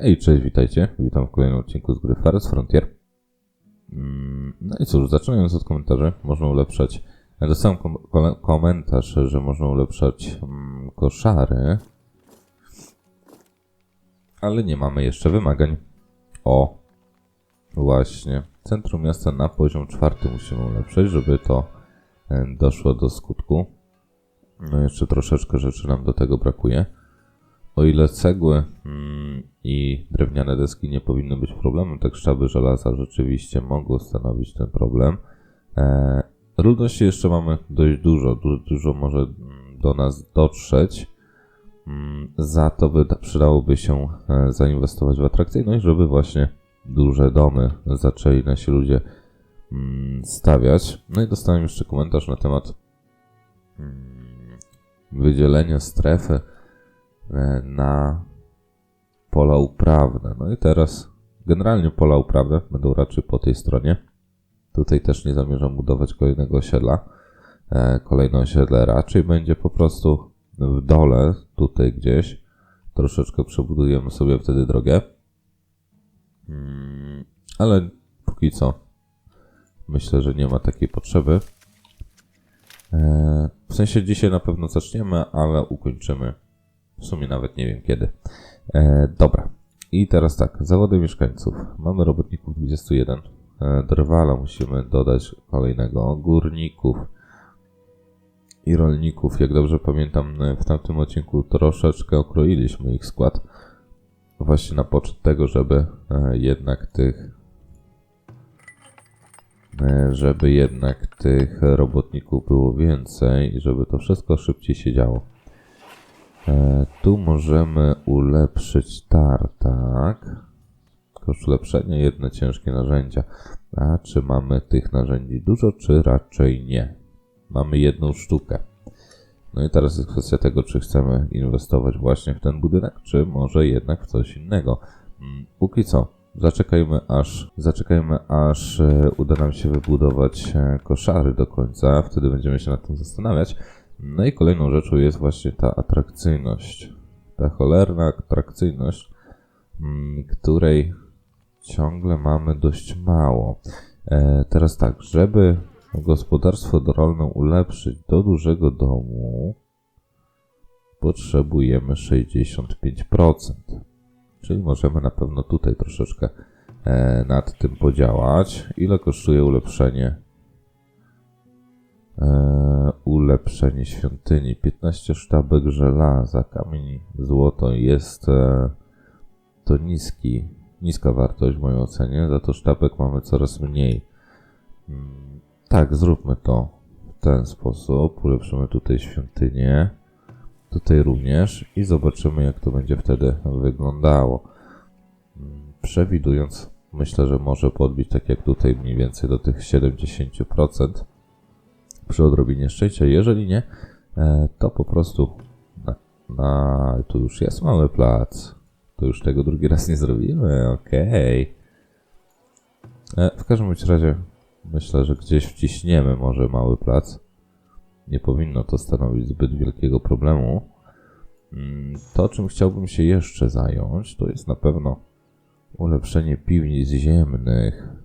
Hej, cześć, witajcie. Witam w kolejnym odcinku z gry Forest Frontier. Mm, No i cóż, zaczynając od komentarzy, można ulepszać. Dostałem kom kole- komentarz, że można ulepszać mm, koszary, ale nie mamy jeszcze wymagań. O, właśnie. Centrum miasta na poziom czwarty musimy ulepszyć, żeby to e, doszło do skutku. No jeszcze troszeczkę rzeczy nam do tego brakuje. O ile cegły mm, i drewniane deski nie powinny być problemem, tak sztaby żelaza rzeczywiście mogą stanowić ten problem. E, ludności jeszcze mamy dość dużo, du dużo może mm, do nas dotrzeć. Mm, za to wyda- przydałoby się e, zainwestować w atrakcyjność, żeby właśnie duże domy zaczęli nasi ludzie stawiać. No i dostałem jeszcze komentarz na temat wydzielenia strefy na pola uprawne. No i teraz generalnie pola uprawne będą raczej po tej stronie. Tutaj też nie zamierzam budować kolejnego osiedla. E, Kolejne osiedle raczej będzie po prostu w dole, tutaj gdzieś. Troszeczkę przebudujemy sobie wtedy drogę. Mm, Ale póki co myślę, że nie ma takiej potrzeby. E, W sensie dzisiaj na pewno zaczniemy, ale ukończymy w sumie nawet nie wiem kiedy. E, dobra. I teraz tak, zawody mieszkańców. Mamy robotników 21. E, drwala musimy dodać kolejnego. Górników i rolników. Jak dobrze pamiętam, e, w tamtym odcinku troszeczkę okroiliśmy ich skład. Właśnie na poczet tego, żeby e, jednak tych e, żeby jednak tych robotników było więcej i żeby to wszystko szybciej się działo. E, tu możemy ulepszyć tartak. Koszt ulepszenia, jedne ciężkie narzędzia. A czy mamy tych narzędzi dużo, czy raczej nie? Mamy jedną sztukę. No i teraz jest kwestia tego, czy chcemy inwestować właśnie w ten budynek, czy może jednak w coś innego. Mm, Póki co, zaczekajmy aż, zaczekajmy aż e, uda nam się wybudować e, koszary do końca, wtedy będziemy się nad tym zastanawiać. No i kolejną rzeczą jest właśnie ta atrakcyjność. Ta cholerna atrakcyjność, mm, której ciągle mamy dość mało. E, teraz tak, żeby gospodarstwo rolne ulepszyć do dużego domu, potrzebujemy 65%. Czyli możemy na pewno tutaj troszeczkę e, nad tym podziałać. Ile kosztuje ulepszenie ulepszenie świątyni. 15 sztabek żelaza, kamień, złoto jest e, to niski, niska wartość w mojej ocenie, za to sztabek mamy coraz mniej. Mm, tak, zróbmy to w ten sposób. Ulepszymy tutaj świątynię, tutaj również i zobaczymy jak to będzie wtedy wyglądało. Mm, Przewidując, myślę, że może podbić tak jak tutaj mniej więcej do tych 70% przy odrobinie szczęścia. Jeżeli nie, e, to po prostu na, na, tu już jest mały plac. To już tego drugi raz nie zrobimy, okej. E, W każdym razie myślę, że gdzieś wciśniemy może mały plac. Nie powinno to stanowić zbyt wielkiego problemu. Mm, To, czym chciałbym się jeszcze zająć, to jest na pewno ulepszenie piwnic ziemnych.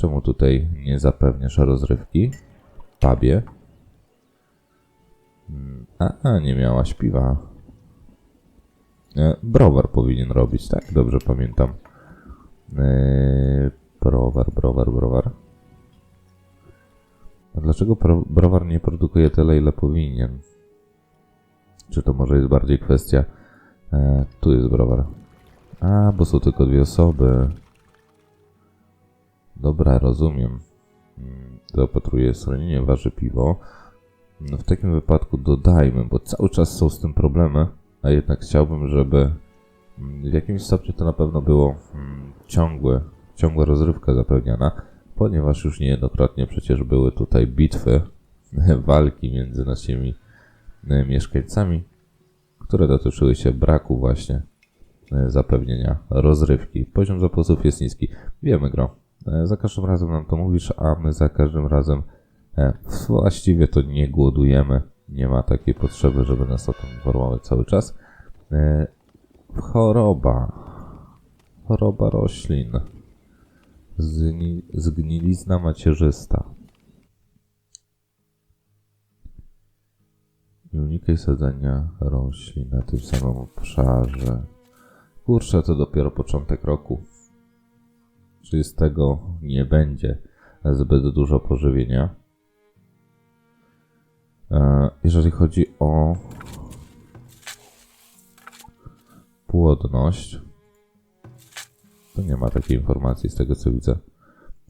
Czemu tutaj nie zapewniasz rozrywki? W pubie? Mm, A, nie miałaś piwa. E, browar powinien robić, tak? Dobrze pamiętam. E, browar, browar, browar. A dlaczego browar nie produkuje tyle, ile powinien? Czy to może jest bardziej kwestia... E, tu jest browar. A, bo są tylko dwie osoby. Dobra, rozumiem. Mm, Zaopatruję schronienie, waży piwo. No w takim wypadku dodajmy, bo cały czas są z tym problemy, a jednak chciałbym, żeby mm, w jakimś stopniu to na pewno było mm, ciągłe, ciągła rozrywka zapewniana, ponieważ już niejednokrotnie przecież były tutaj bitwy, walki między naszymi e, mieszkańcami, które dotyczyły się braku właśnie e, zapewnienia rozrywki. Poziom zapasów jest niski. Wiemy, gro. E, Za każdym razem nam to mówisz, a my za każdym razem e, właściwie to nie głodujemy. Nie ma takiej potrzeby, żeby nas o tym informować cały czas. E, Choroba. Choroba roślin. Zni- zgnilizna macierzysta. I unikaj sadzenia roślin na tym samym obszarze. Kurczę, to dopiero początek roku. Czy z tego nie będzie zbyt dużo pożywienia? E, Jeżeli chodzi o płodność, to nie ma takiej informacji z tego co widzę,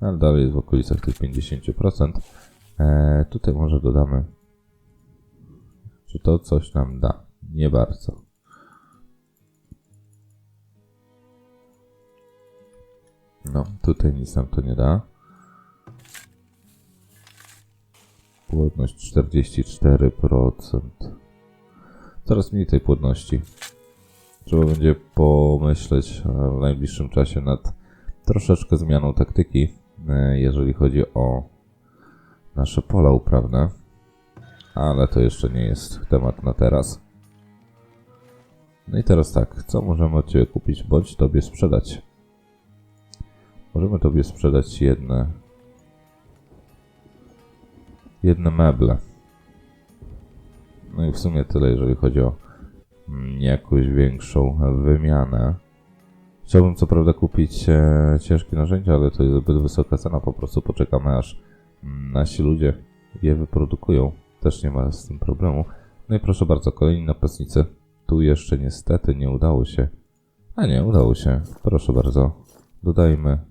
ale dalej jest w okolicach tych 50%. E, tutaj może dodamy, czy to coś nam da. Nie bardzo. No, tutaj nic nam to nie da. Płodność 44%. Coraz mniej tej płodności. Trzeba będzie pomyśleć e, w najbliższym czasie nad troszeczkę zmianą taktyki, e, jeżeli chodzi o nasze pola uprawne. Ale to jeszcze nie jest temat na teraz. No i teraz tak, co możemy od Ciebie kupić, bądź Tobie sprzedać? Możemy Tobie sprzedać jedne jedne meble. No i w sumie tyle, jeżeli chodzi o mm, jakąś większą wymianę. Chciałbym co prawda kupić e, ciężkie narzędzia, ale to jest zbyt wysoka cena, po prostu poczekamy aż mm, nasi ludzie je wyprodukują. Też nie ma z tym problemu. No i proszę bardzo, kolejni napastnicy. Tu jeszcze niestety nie udało się. A nie, udało się. Proszę bardzo. Dodajmy.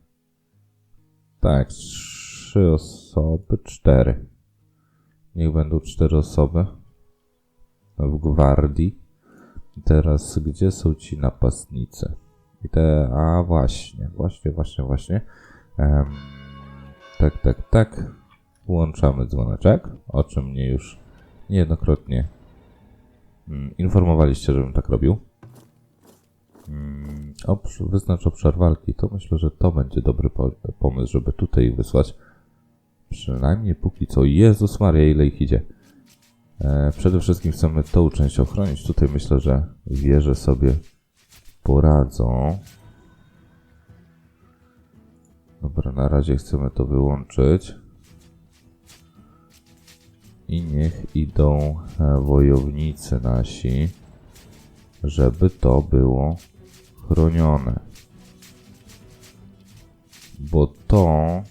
Tak, trzy osoby, cztery. Niech będą cztery osoby w gwardii. Teraz, gdzie są ci napastnicy? I te, a właśnie, właśnie, właśnie, właśnie. Em, tak, tak, tak. Włączamy dzwoneczek, o czym mnie już niejednokrotnie mm, informowaliście, żebym tak robił. Mm, wyznacz obszar walki. To myślę, że to będzie dobry po, pomysł, żeby tutaj wysłać. Przynajmniej póki co. Jezus Maria, ile ich idzie. E, przede wszystkim chcemy tą część ochronić. Tutaj myślę, że wieże sobie poradzą. Dobra, na razie chcemy to wyłączyć. I niech idą e, wojownicy nasi, żeby to było chronione. Bo to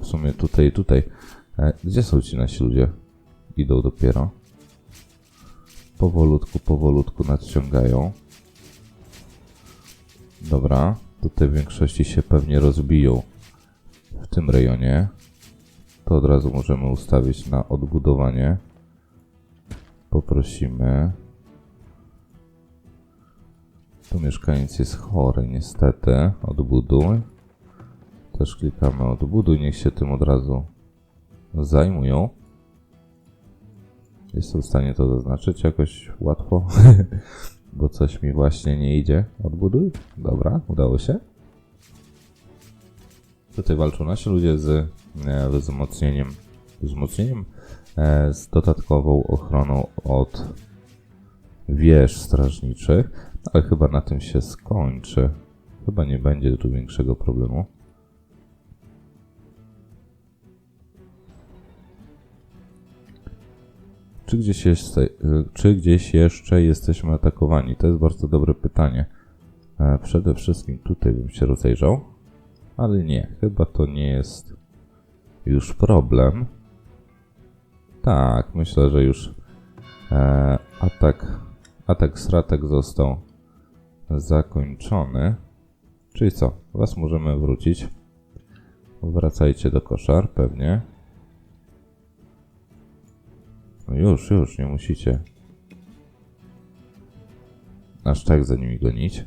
w sumie tutaj, tutaj. E, Gdzie są ci nasi ludzie? Idą dopiero. Powolutku, powolutku nadciągają. Dobra, tutaj w większości się pewnie rozbiją w tym rejonie. To od razu możemy ustawić na odbudowanie. Poprosimy. Tu mieszkaniec jest chory, niestety. Odbuduj. Też klikamy odbuduj, niech się tym od razu zajmują. Jestem w stanie to zaznaczyć jakoś łatwo, bo coś mi właśnie nie idzie. Odbuduj. Dobra, udało się. Tutaj walczą nasi ludzie z e, wzmocnieniem, wzmocnieniem e, z dodatkową ochroną od wież strażniczych, ale chyba na tym się skończy. Chyba nie będzie tu większego problemu. Czy gdzieś, y, czy gdzieś jeszcze jesteśmy atakowani? To jest bardzo dobre pytanie. E, Przede wszystkim tutaj bym się rozejrzał, ale nie, chyba to nie jest już problem. Tak, myślę, że już e, atak, atak stratek został zakończony. Czyli co? Was możemy wrócić. Wracajcie do koszar, pewnie. No już, już, nie musicie. Aż tak za nimi gonić.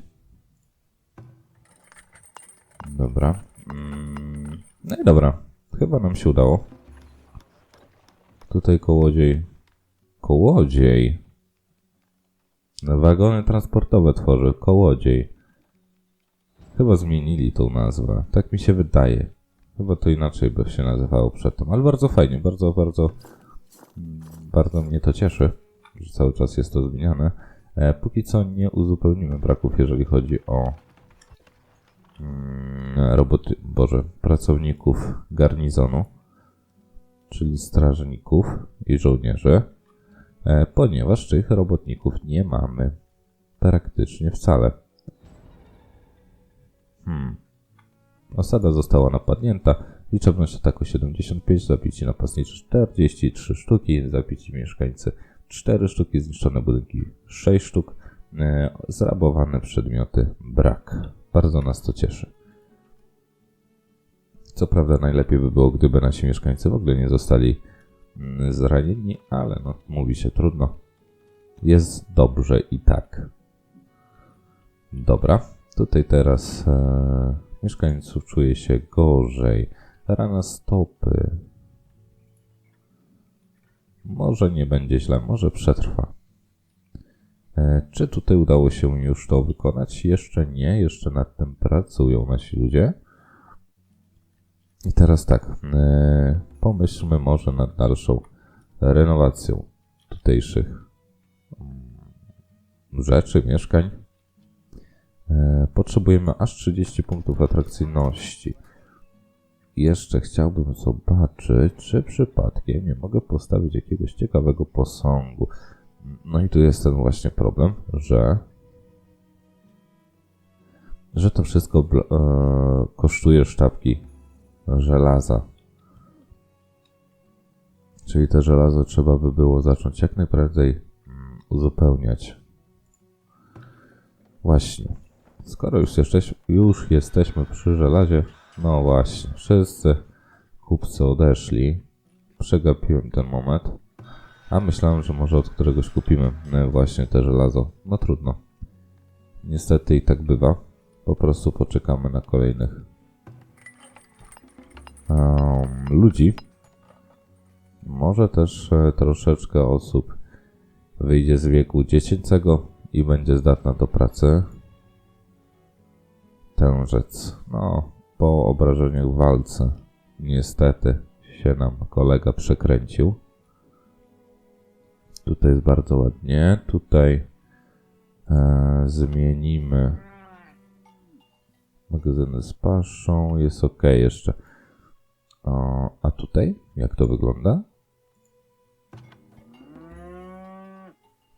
Dobra. Mm, No i dobra. Chyba nam się udało. Tutaj kołodziej. Kołodziej. Wagony transportowe tworzy. Kołodziej. Chyba zmienili tą nazwę. Tak mi się wydaje. Chyba to inaczej by się nazywało przedtem. Ale bardzo fajnie, bardzo, bardzo bardzo mnie to cieszy, że cały czas jest to zmieniane. E, póki co nie uzupełnimy braków, jeżeli chodzi o mm, roboty, boże, pracowników garnizonu, czyli strażników i żołnierzy, ponieważ tych robotników nie mamy praktycznie wcale. Hmm. Osada została napadnięta. Liczebność ataku 75, zabici napastniczy 43 sztuki, zabici mieszkańcy 4 sztuki, zniszczone budynki 6 sztuk, e, zrabowane przedmioty brak. Bardzo nas to cieszy. Co prawda najlepiej by było, gdyby nasi mieszkańcy w ogóle nie zostali zranieni, ale no, mówi się trudno. Jest dobrze i tak. Dobra, tutaj teraz e, mieszkańców czuje się gorzej. Rana stopy. Może nie będzie źle, może przetrwa. E, czy tutaj udało się już to wykonać? Jeszcze nie, jeszcze nad tym pracują nasi ludzie. I teraz tak, e, pomyślmy może nad dalszą renowacją tutejszych mm, rzeczy, mieszkań. E, Potrzebujemy aż 30 punktów atrakcyjności. Jeszcze chciałbym zobaczyć, czy przypadkiem nie mogę postawić jakiegoś ciekawego posągu. No i tu jest ten właśnie problem, że że to wszystko e, kosztuje sztabki żelaza. Czyli te żelazo trzeba by było zacząć jak najprędzej mm, uzupełniać. Właśnie. Skoro już, już jesteśmy przy żelazie, no właśnie, wszyscy kupcy odeszli. Przegapiłem ten moment. A myślałem, że może od któregoś kupimy e, właśnie te żelazo. No trudno. Niestety i tak bywa. Po prostu poczekamy na kolejnych ludzi. Może też e, troszeczkę osób wyjdzie z wieku dziecięcego i będzie zdatna do pracy. Tężec. No, po obrażeniu w walce niestety się nam kolega przekręcił. Tutaj jest bardzo ładnie. Tutaj e, zmienimy magazyny z paszą. Jest ok jeszcze. A tutaj jak to wygląda?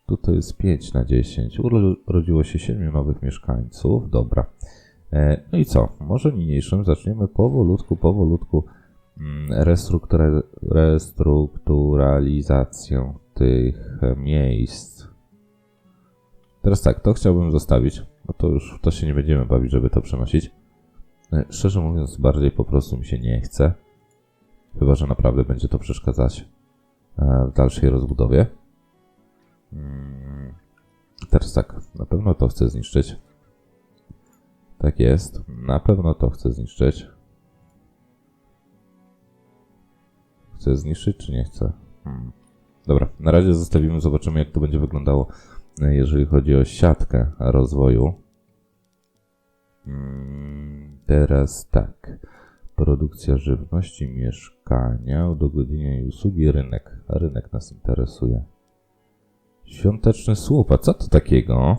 Tutaj jest 5 na 10. Urodziło się 7 nowych mieszkańców. Dobra. E, No i co? Może niniejszym zaczniemy powolutku, powolutku mm, restruktura- restrukturalizację tych miejsc. Teraz tak, to chciałbym zostawić, bo to już to się nie będziemy bawić, żeby to przenosić. E, Szczerze mówiąc, bardziej po prostu mi się nie chce. Chyba, że naprawdę będzie to przeszkadzać e, w dalszej rozbudowie. Mm, Teraz tak, na pewno to chcę zniszczyć. Tak jest. Na pewno to chcę zniszczyć. Chcę zniszczyć, czy nie chcę? Hmm. Dobra, na razie zostawimy, zobaczymy jak to będzie wyglądało, e, jeżeli chodzi o siatkę rozwoju. Hmm, teraz tak. Produkcja żywności, mieszkania, udogodnienia i usługi, rynek. Rynek nas interesuje. Świąteczny słup, co to takiego?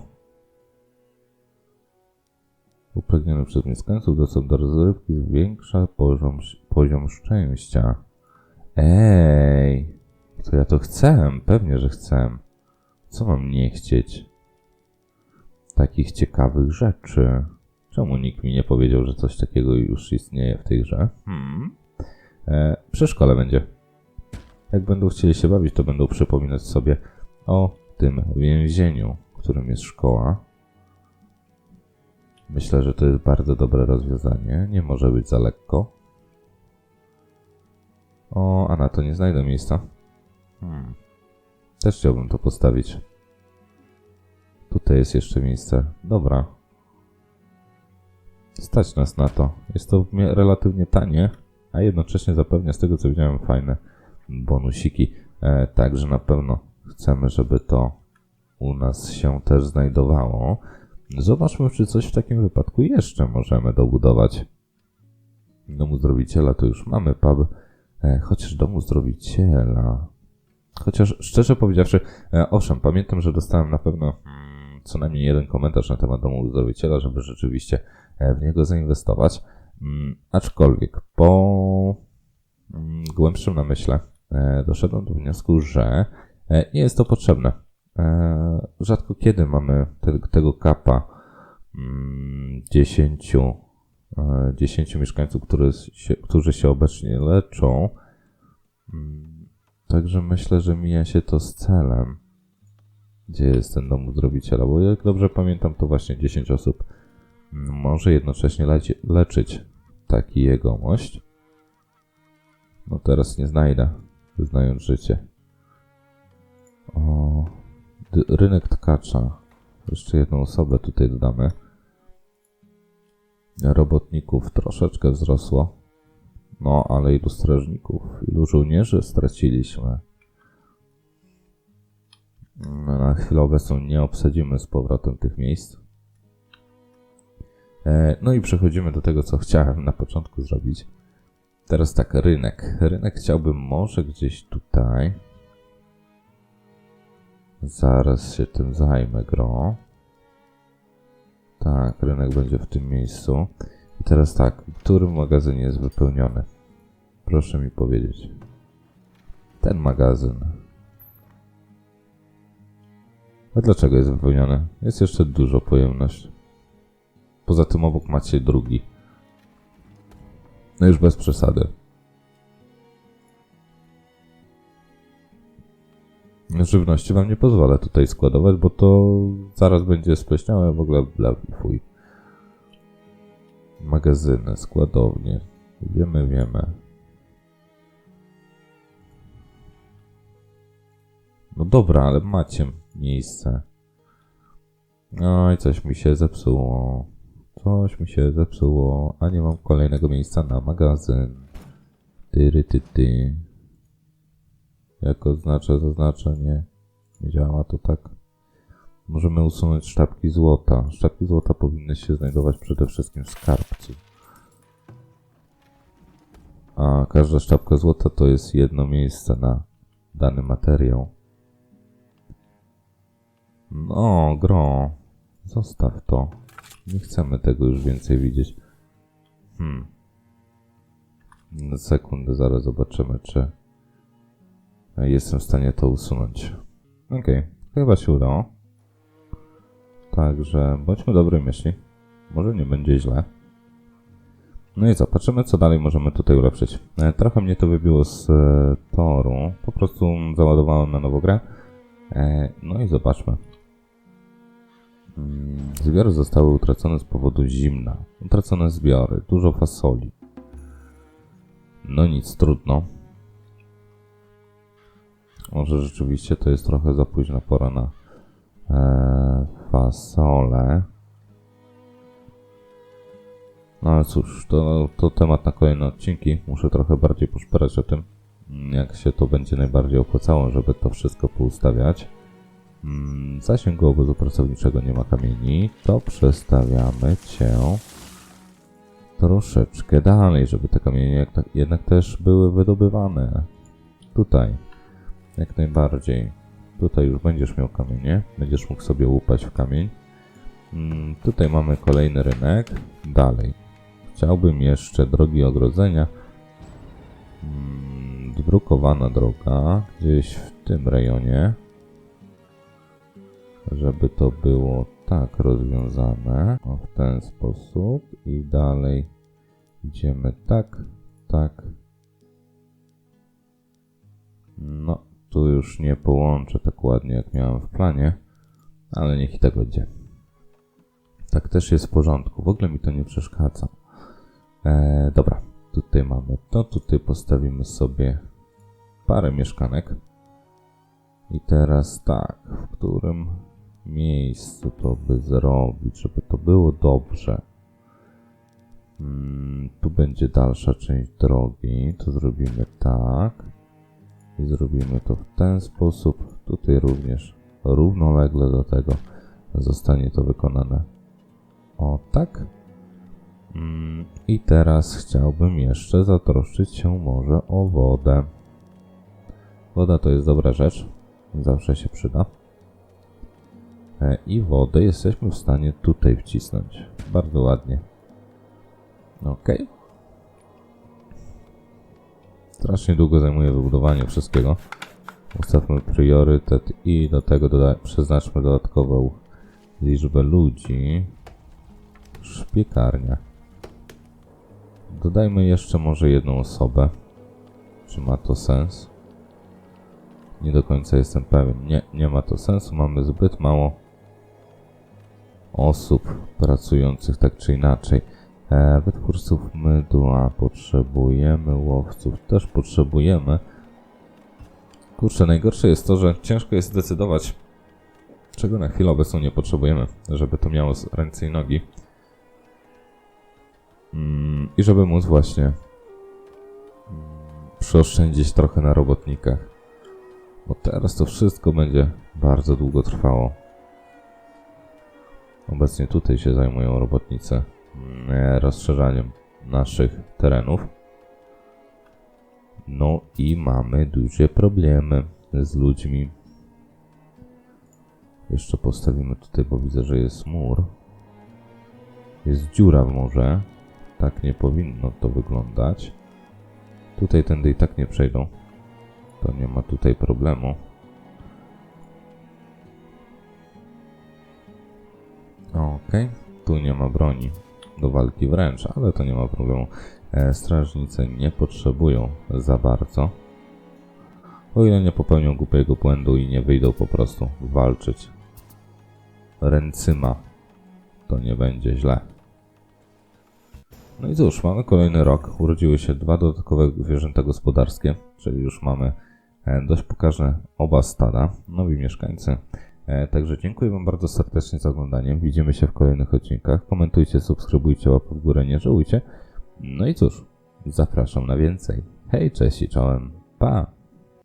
Upragniony przez mieszkańców dostęp do rozrywki zwiększa poziom, poziom szczęścia. Ej, to ja to chcę, pewnie, że chcę. Co mam nie chcieć? Takich ciekawych rzeczy. Czemu nikt mi nie powiedział, że coś takiego już istnieje w tej grze? Hmm. E, przy szkole będzie. Jak będą chcieli się bawić, to będą przypominać sobie o tym więzieniu, którym jest szkoła. Myślę, że to jest bardzo dobre rozwiązanie. Nie może być za lekko. O, a na to nie znajdę miejsca. Hmm. Też chciałbym to postawić. Tutaj jest jeszcze miejsce. Dobra. Stać nas na to. Jest to relatywnie tanie, a jednocześnie zapewnia z tego co widziałem fajne bonusiki. E, także na pewno chcemy, żeby to u nas się też znajdowało. Zobaczmy, czy coś w takim wypadku jeszcze możemy dobudować. Domu zdrowiciela to już mamy pub, e, chociaż domu zdrowiciela. Chociaż szczerze powiedziawszy, e, owszem, pamiętam, że dostałem na pewno mm, co najmniej jeden komentarz na temat domu uzdrowiciela, żeby rzeczywiście e, w niego zainwestować. Mm, aczkolwiek po mm, głębszym namyśle e, doszedłem do wniosku, że e, nie jest to potrzebne. Rzadko kiedy mamy te, tego kapa mm, 10, e, 10 mieszkańców, który się, którzy się obecnie leczą. Mm, Także myślę, że mija się to z celem. Gdzie jest ten dom uzdrowiciela? Bo jak dobrze pamiętam, to właśnie 10 osób mm, może jednocześnie leczyć taki jegomość. No teraz nie znajdę, znając życie. O, rynek tkacza. Jeszcze jedną osobę tutaj dodamy. Robotników troszeczkę wzrosło. No, ale ilu strażników, ilu żołnierzy straciliśmy. No, na chwilę obecną nie obsadzimy z powrotem tych miejsc. E, no i przechodzimy do tego, co chciałem na początku zrobić. Teraz tak, rynek. Rynek chciałbym może gdzieś tutaj. Zaraz się tym zajmę, gro. Tak, rynek będzie w tym miejscu. I teraz tak, który magazyn jest wypełniony? Proszę mi powiedzieć. Ten magazyn. A dlaczego jest wypełniony? Jest jeszcze dużo pojemność. Poza tym obok macie drugi. No już bez przesady. Żywności wam nie pozwolę tutaj składować, bo to zaraz będzie spleśniałe w ogóle bla fuj. Magazyny, składownie. Wiemy, wiemy. No dobra, ale macie miejsce. Oj, coś mi się zepsuło. Coś mi się zepsuło, a nie mam kolejnego miejsca na magazyn. Tyry, ty, ty. Jak oznacza zaznaczenie? Nie działa to tak. Możemy usunąć sztabki złota. Sztabki złota powinny się znajdować przede wszystkim w skarbcu. A każda sztabka złota to jest jedno miejsce na dany materiał. No, gro. Zostaw to. Nie chcemy tego już więcej widzieć. Hmm. Na sekundę, zaraz zobaczymy, czy jestem w stanie to usunąć. Okej, chyba się udało. Także bądźmy dobrej myśli. Może nie będzie źle. No i zobaczymy, co dalej możemy tutaj ulepszyć. E, Trochę mnie to wybiło z e, toru. Po prostu załadowałem na nowo grę. E, No i zobaczmy. Mm, Zbiory zostały utracone z powodu zimna. Utracone zbiory, dużo fasoli. No nic, trudno. Może rzeczywiście to jest trochę za późna pora na e, fasolę. No ale cóż, to, to temat na kolejne odcinki. Muszę trochę bardziej poszperać o tym, jak się to będzie najbardziej opłacało, żeby to wszystko poustawiać. Mm, W zasięgu obozu pracowniczego nie ma kamieni, to przestawiamy cię troszeczkę dalej, żeby te kamienie jednak też były wydobywane. Tutaj, jak najbardziej. Tutaj już będziesz miał kamienie, będziesz mógł sobie łupać w kamień. Mm, Tutaj mamy kolejny rynek. Dalej. Chciałbym jeszcze drogi ogrodzenia. Mm, Drukowana droga gdzieś w tym rejonie żeby to było tak rozwiązane, o, w ten sposób i dalej idziemy tak, tak. No, tu już nie połączę tak ładnie jak miałem w planie, ale niech i tak będzie. Tak też jest w porządku, w ogóle mi to nie przeszkadza. E, dobra, tutaj mamy to, tutaj postawimy sobie parę mieszkanek. I teraz tak, w którym miejscu to by zrobić, żeby to było dobrze. Mm, tu będzie dalsza część drogi, to zrobimy tak. I zrobimy to w ten sposób. Tutaj również równolegle do tego zostanie to wykonane. O tak. Mm, I teraz chciałbym jeszcze zatroszczyć się może o wodę. Woda to jest dobra rzecz. Zawsze się przyda. E, I wodę jesteśmy w stanie tutaj wcisnąć. Bardzo ładnie. Ok. Strasznie długo zajmuje wybudowanie wszystkiego. Ustawmy priorytet i do tego doda- przeznaczmy dodatkową liczbę ludzi. Szpiekarnia. Dodajmy jeszcze może jedną osobę. Czy ma to sens? Nie do końca jestem pewien. Nie, nie ma to sensu. Mamy zbyt mało osób pracujących tak czy inaczej. E, wytwórców mydła potrzebujemy, łowców też potrzebujemy. Kurczę, najgorsze jest to, że ciężko jest zdecydować, czego na chwilę obecną nie potrzebujemy, żeby to miało ręce i nogi. Mm, I żeby móc właśnie mm, przeoszczędzić trochę na robotnikach. Bo teraz to wszystko będzie bardzo długo trwało. Obecnie tutaj się zajmują robotnicy mm, rozszerzaniem naszych terenów. No i mamy duże problemy z ludźmi. Jeszcze postawimy tutaj, bo widzę, że jest mur. Jest dziura w murze. Tak nie powinno to wyglądać. Tutaj tędy i tak nie przejdą. To nie ma tutaj problemu. Okej, tu nie ma broni do walki wręcz, ale to nie ma problemu. E, strażnicy nie potrzebują za bardzo. O ile nie popełnią głupiego błędu i nie wyjdą po prostu walczyć ręcyma, to nie będzie źle. No i cóż, mamy kolejny rok. Urodziły się dwa dodatkowe zwierzęta gospodarskie, czyli już mamy e, dość pokaźne oba stada, nowi mieszkańcy. E, Także dziękuję Wam bardzo serdecznie za oglądanie. Widzimy się w kolejnych odcinkach. Komentujcie, subskrybujcie, łapę w górę, nie żałujcie. No i cóż, zapraszam na więcej. Hej, cześć i czołem. Pa!